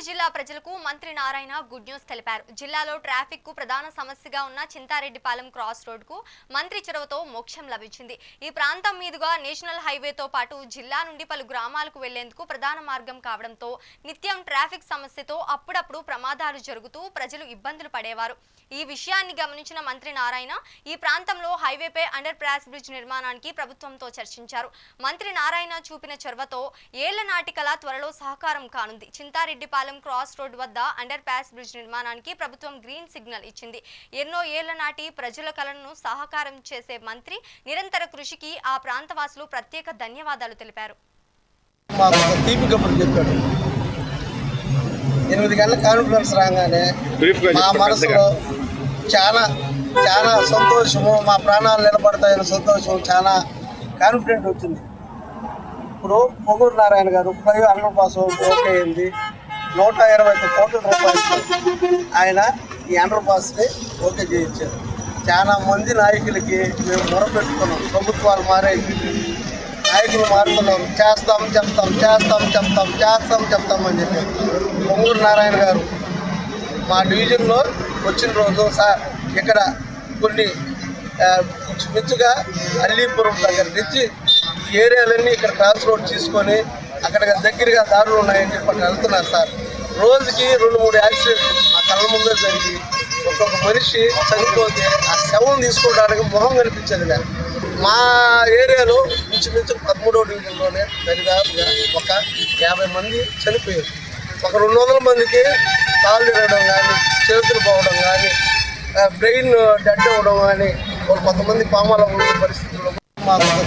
గుంటూరు జిల్లా ప్రజలకు మంత్రి నారాయణ గుడ్ న్యూస్ తెలిపారు. జిల్లాలో ట్రాఫిక్కు ప్రధాన సమస్యగా ఉన్న చింతారెడ్డిపాలెం క్రాస్ రోడ్కు మంత్రి చొరవతో మోక్షం లభించింది. ఈ ప్రాంతం మీదుగా నేషనల్ హైవేతో పాటు జిల్లా నుండి పలు గ్రామాలకు వెళ్ళేందుకు ప్రధాన మార్గం కావడంతో నిత్యం ట్రాఫిక్ సమస్యతో అప్పుడప్పుడు ప్రమాదాలు జరుగుతూ ప్రజలు ఇబ్బందులు పడేవారు. ఈ విషయాన్ని గమనించిన మంత్రి నారాయణ ఈ ప్రాంతంలో హైవేపై అండర్ ప్రాస్ బ్రిడ్జ్ నిర్మాణానికి ప్రభుత్వంతో చర్చించారు. మంత్రి నారాయణ చూపిన చొరవతో ఏళ్ళ నాటికల త్వరలో సహకారం కానుంది. చింతారెడ్డిపాలెం క్రాస్ రోడ్ వద్ద అండర్ పాస్ బ్రిడ్జ్ నిర్మాణానికి ప్రభుత్వం గ్రీన్ సిగ్నల్ ఇచ్చింది. ఎన్నో ఏళ్ళ నాటి ప్రజల కళను సహకారం చేసే మంత్రి నిరంతర కృషికి ఆ ప్రాంతవాసులు ప్రత్యేక ధన్యవాదాలు తెలిపారు. ఎనిమిది గంటల కాన్ఫరెన్స్ రాగానే మా మనసులో చాలా చాలా సంతోషము మా ప్రాణాలు నిలబడతాయని సంతోషం చాలా కాన్ఫిడెంట్ వచ్చింది. ఇప్పుడు పొగూరు నారాయణ గారు ఫైవ్ అండర్ పాస్ ఓకే అయింది. నూట ఇరవై ఐదు కోట్ల రూపాయలు ఆయన ఈ అండర్ పాస్ని ఓకే చేయించారు. చాలా మంది నాయకులకి మేము మొరపెట్టుకున్నాం. ప్రభుత్వాలు మారాయి. నాయకులు మారుతున్నారు. చేస్తాం చెప్తాం చేస్తాం చెప్తాం చేస్తాం చెప్తాం అని చెప్పి పొంగూరు నారాయణ గారు మా డివిజన్లో వచ్చిన రోజు సార్ ఇక్కడ కొన్ని ఆ, మించుగా అల్లీపురం దగ్గర నుంచి ఈ ఏరియాలన్నీ ఇక్కడ క్రాస్ రోడ్ తీసుకొని అక్కడ దగ్గరగా దారులు ఉన్నాయని చెప్పి వెళ్తున్నారు సార్. రోజుకి రెండు మూడు యాక్సిడెంట్లు ఆ కళ్ళ ముందే జరిగి ఒక్కొక్క మనిషి చనిపోతే ఆ శవం తీసుకోవడానికి మొహం కనిపించేది లేదు మా ఏరియాలో ఇంచుమించు పదమూడవ డివిజన్లోనే దరిదాపుగా ఒక యాభై మంది చనిపోయారు. ఒక రెండు వందల మందికి కాలు తిరగడం కానీ చేతులు పోవడం కానీ బ్రెయిన్ డెడ్ అవ్వడం కానీ ఒక కొంతమంది పామాల ఉన్న పరిస్థితుల్లో మాకు ఒక